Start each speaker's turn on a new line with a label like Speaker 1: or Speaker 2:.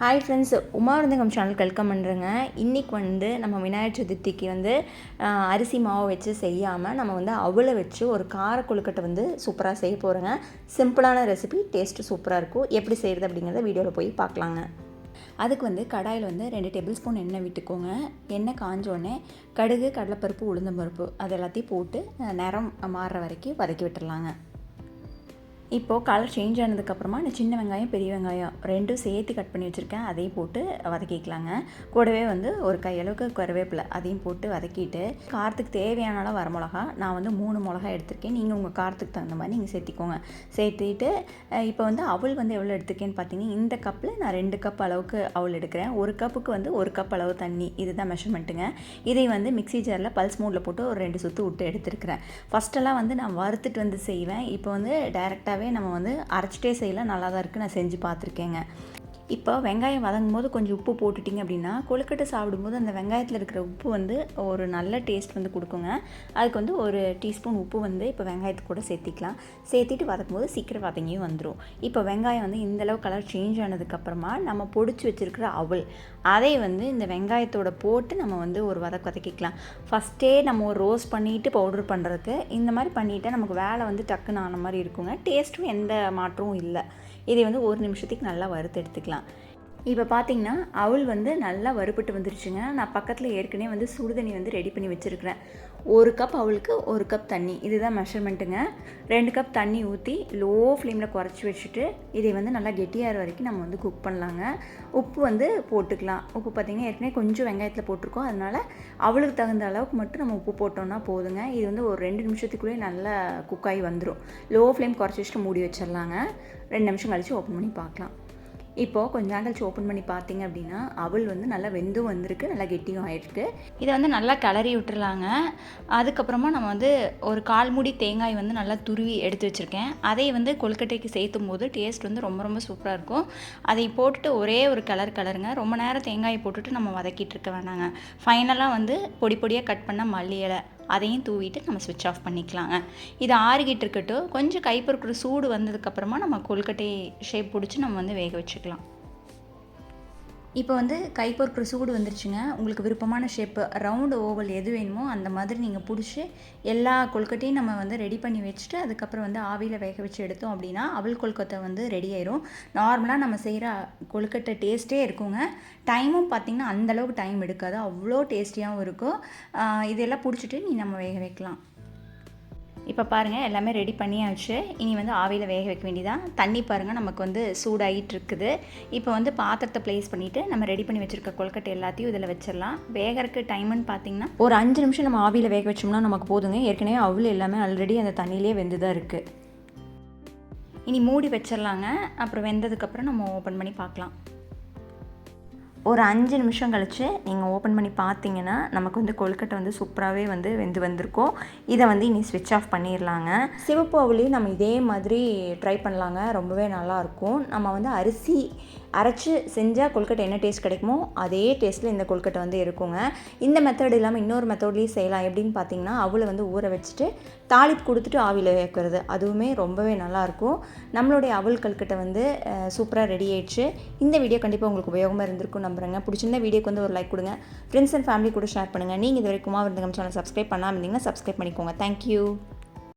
Speaker 1: Hi friends Uma விருந்தகம் சேனலுக்கு welcome பண்ணுறேங்க இன்றைக்கி வந்து நம்ம விநாயகர் சதுர்த்திக்கு வந்து அரிசி மாவு வச்சு செய்யாமல் நம்ம வந்து அவளை வச்சு ஒரு கார கொழுக்கட்டை வந்து சூப்பராக செய்ய போகிறோங்க சிம்பிளான ரெசிபி டேஸ்ட்டு சூப்பராக இருக்கும். எப்படி செய்கிறது அப்படிங்கிறத வீடியோவில் போய் பார்க்கலாங்க. அதுக்கு வந்து கடாயில் வந்து ரெண்டு டேபிள் ஸ்பூன் எண்ணெய் விட்டுக்கோங்க. எண்ணெய் காஞ்சோடனே கடுகு கடலைப்பருப்பு உளுந்தம்பருப்பு அது எல்லாத்தையும் போட்டு நேரம் நிறம் மாறுற வரைக்கும் வதக்கி விட்டுடலாங்க இப்போது கலர் சேஞ்ச் ஆனதுக்கப்புறமா நான் சின்ன வெங்காயம் பெரிய வெங்காயம் ரெண்டும் சேர்த்து கட் பண்ணி வச்சுருக்கேன். அதையும் போட்டு வதக்கிக்கலாங்க. கூடவே வந்து ஒரு கையளவுக்கு கருவேப்பிலை அதையும் போட்டு வதக்கிட்டு காரத்துக்கு தேவையான அளவு வரமிளகா நான் வந்து மூணு மிளகா எடுத்திருக்கேன். நீங்கள் உங்கள் காரத்துக்கு தகுந்த மாதிரி நீங்கள் சேர்த்திக்கோங்க. சேர்த்துட்டு இப்போ வந்து அவள் வந்து எவ்வளோ எடுத்திருக்கேன்னு பார்த்தீங்கன்னா இந்த கப்பில் நான் ரெண்டு கப் அளவுக்கு அவள் எடுக்கிறேன். ஒரு கப்புக்கு வந்து ஒரு கப் அளவு தண்ணி இதுதான் மெஷர்மெண்ட்டுங்க இதை வந்து மிக்ஸி ஜாரில் பல்ஸ் மூடில் போட்டு ஒரு ரெண்டு சுற்று விட்டு எடுத்துருக்கிறேன். ஃபஸ்ட்டெல்லாம் வந்து நான் வறுத்துட்டு வந்து செய்வேன். இப்போ வந்து டைரெக்டாகவே நம்ம வந்து அரைச்சிட்டே செய்யலாம். நல்லா தான் இருக்குது நான் செஞ்சு பார்த்துருக்கேங்க. இப்போ வெங்காயம் வதங்கும் போது கொஞ்சம் உப்பு போட்டுட்டிங்க அப்படின்னா கொழுக்கட்டை சாப்பிடும்போது அந்த வெங்காயத்தில் இருக்கிற உப்பு வந்து ஒரு நல்ல டேஸ்ட் வந்து கொடுக்குங்க. அதுக்கு வந்து ஒரு டீஸ்பூன் உப்பு வந்து இப்போ வெங்காயத்துக்கு கூட சேர்த்திக்கலாம். சேர்த்திட்டு வதக்கும் போது சீக்கிரம் வதங்கியும் வந்துடும் இப்போ வெங்காயம் வந்து இந்த அளவு கலர் சேஞ்ச் ஆனதுக்கப்புறமா நம்ம பொடிச்சு வச்சுருக்கிற அவல் அதை வந்து இந்த வெங்காயத்தோட போட்டு நம்ம வந்து ஒரு வதக்க வதக்கிக்கலாம். ஃபஸ்ட்டே நம்ம ஒரு ரோஸ் பண்ணிவிட்டு பவுடர் பண்ணுறதுக்கு இந்த மாதிரி பண்ணிவிட்டால் நமக்கு வேலை வந்து டக்குன்னு ஆன மாதிரி இருக்குங்க. டேஸ்ட்டும் எந்த மாற்றமும் இல்லை. இதை வந்து ஒரு நிமிஷத்துக்கு நல்லா வறுத்து எடுத்துக்கலாம். இப்போ பார்த்தீங்கன்னா அவள் வந்து நல்லா வறுபட்டு வந்துருச்சுங்க. நான் பக்கத்தில் ஏற்கனவே வந்து சுடுதண்ணி வந்து ரெடி பண்ணி வச்சுருக்கிறேன். ஒரு கப் அவளுக்கு ஒரு கப் தண்ணி. இதுதான் மெஷர்மெண்ட்டுங்க ரெண்டு கப் தண்ணி ஊற்றி லோ ஃப்ளேமில் குறைச்சி வச்சுட்டு இதை வந்து நல்லா கெட்டியாகிற வரைக்கும் நம்ம வந்து குக் பண்ணலாங்க. உப்பு வந்து போட்டுக்கலாம். உப்பு பார்த்திங்கன்னா ஏற்கனவே கொஞ்சம் வெங்காயத்தில் போட்டிருக்கோம். அதனால் அவளுக்கு தகுந்த அளவுக்கு மட்டும் நம்ம உப்பு போட்டோம்னா போதுங்க. இது வந்து ஒரு ரெண்டு நிமிஷத்துக்குள்ளேயே நல்லா குக் ஆகி வந்துடும் லோ ஃப்ளேம் குறைச்சி வச்சுட்டு மூடி வச்சிடலாங்க. ரெண்டு நிமிஷம் கழித்து ஓப்பன் பண்ணி பார்க்கலாம். இப்போது கொஞ்ச நேரம் கழிச்சு ஓப்பன் பண்ணி பார்த்தீங்க அப்படின்னா அவள் வந்து நல்லா வெந்தும் வந்திருக்கு நல்லா கெட்டியும் ஆயிருக்கு. இதை வந்து நல்லா கிளறி விட்டுருலாங்க. அதுக்கப்புறமா நம்ம வந்து ஒரு கால் மூடி தேங்காய் வந்து நல்லா துருவி எடுத்து வச்சுருக்கேன். அதை வந்து கொழுக்கட்டைக்கு சேர்த்தும் போது டேஸ்ட் வந்து ரொம்ப ரொம்ப சூப்பராக இருக்கும். அதை போட்டுட்டு ஒரே ஒரு கலர் கலருங்க ரொம்ப நேரம் தேங்காயை போட்டுட்டு நம்ம வதக்கிட்டு இருக்க வேணாங்க. ஃபைனலாக வந்து பொடி பொடியாக கட் பண்ண மல்லி இலை. அதையும் தூவிட்டு நம்ம சுவிட்ச் ஆஃப் பண்ணிக்கலாங்க. இது ஆறுகிட்டு இருக்கட்டும். கொஞ்சம் கைப்பொருட்கள் சூடு வந்ததுக்கப்புறமா நம்ம கொல்கட்டை ஷேப் பிடிச்சி நம்ம வந்து வேக வச்சுக்கலாம். இப்போ வந்து கைப்பொருக்கிற சூடு வந்துருச்சுங்க. உங்களுக்கு விருப்பமான ஷேப்பு ரவுண்டு ஓவல் எது வேணுமோ அந்த மாதிரி நீங்கள் பிடிச்சி எல்லா கொழுக்கட்டையும் நம்ம வந்து ரெடி பண்ணி வச்சுட்டு அதுக்கப்புறம் வந்து ஆவியில் வேக வச்சு எடுத்தோம் அப்படின்னா அவல் கொழுக்கட்டை வந்து ரெடி ஆயிரும். நார்மலாக நம்ம செய்கிற கொழுக்கட்டை டேஸ்ட்டே இருக்குங்க. டைமும் பார்த்திங்கன்னா அந்தளவுக்கு டைம் எடுக்காது. அவ்வளோ டேஸ்டியாகவும் இருக்கும். இதெல்லாம் பிடிச்சிட்டு நீ நம்ம வேக வைக்கலாம். இப்போ பாருங்கள் எல்லாமே ரெடி பண்ணியாச்சு. இனி வந்து ஆவியில் வேக வைக்க வேண்டியதான் தண்ணி பாருங்கள் நமக்கு வந்து சூடாகிட்டு இருக்குது. இப்போ வந்து பாத்திரத்தை ப்ளேஸ் பண்ணிவிட்டு நம்ம ரெடி பண்ணி வச்சுருக்க கொழுக்கட்டை எல்லாத்தையும் இதில் வச்சிடலாம். வேகிறதுக்கு டைமுன்னு பார்த்தீங்கன்னா ஒரு அஞ்சு நிமிஷம் நம்ம ஆவியில் வேக வச்சோம்னா நமக்கு போதுங்க. ஏற்கனவே அவ்வளோ எல்லாமே ஆல்ரெடி அந்த தண்ணியிலே வெந்து தான் இருக்குது இனி மூடி வச்சிடலாங்க. அப்புறம் வெந்ததுக்கப்புறம் நம்ம ஓப்பன் பண்ணி பார்க்கலாம். ஒரு அஞ்சு நிமிஷம் கழித்து நீங்கள் ஓப்பன் பண்ணி பார்த்தீங்கன்னா நமக்கு வந்து கொழுக்கட்டை வந்து சூப்பராகவே வந்து வெந்து வந்திருக்கும். இதை வந்து இனி ஸ்விட்ச் ஆஃப் பண்ணிடலாங்க சிவப்பு அவளையும் நம்ம இதே மாதிரி ட்ரை பண்ணலாங்க. ரொம்பவே நல்லாயிருக்கும் நம்ம வந்து அரிசி அரைச்சி செஞ்சால் கொழுக்கட்டை என்ன டேஸ்ட் கிடைக்குமோ அதே டேஸ்ட்டில் இந்த கொழுக்கட்டை வந்து இருக்குங்க. இந்த மெத்தட் இல்லாமல் இன்னொரு மெத்தட்லேயும் செய்யலாம். எப்படின்னு பார்த்தீங்கன்னா அவளை வந்து ஊற வச்சுட்டு தாளிப்பு கொடுத்துட்டு ஆவியில் வைக்கிறது அதுவுமே ரொம்பவே நல்லாயிருக்கும் நம்மளுடைய அவல் கொழுக்கட்டை வந்து சூப்பராக ரெடி ஆயிடுச்சு. இந்த வீடியோ கண்டிப்பாக உங்களுக்கு உபயோகமாக இருந்திருக்கும். நம்புகிறேங்க பிடிச்சிருந்த வீடியோக்கு வந்து ஒரு லைக் கொடுங்க. ஃப்ரெண்ட்ஸ் அண்ட் ஃபேமிலி கூட ஷேர் பண்ணுங்கள் நீங்கள் இது வரைக்கும் விருந்தகம் சேனல் சப்ஸ்கிரைப் பண்ணாமல் இருந்தீங்கன்னா சப்ஸ்கிரைப் பண்ணிக்கோங்க. தேங்க்யூ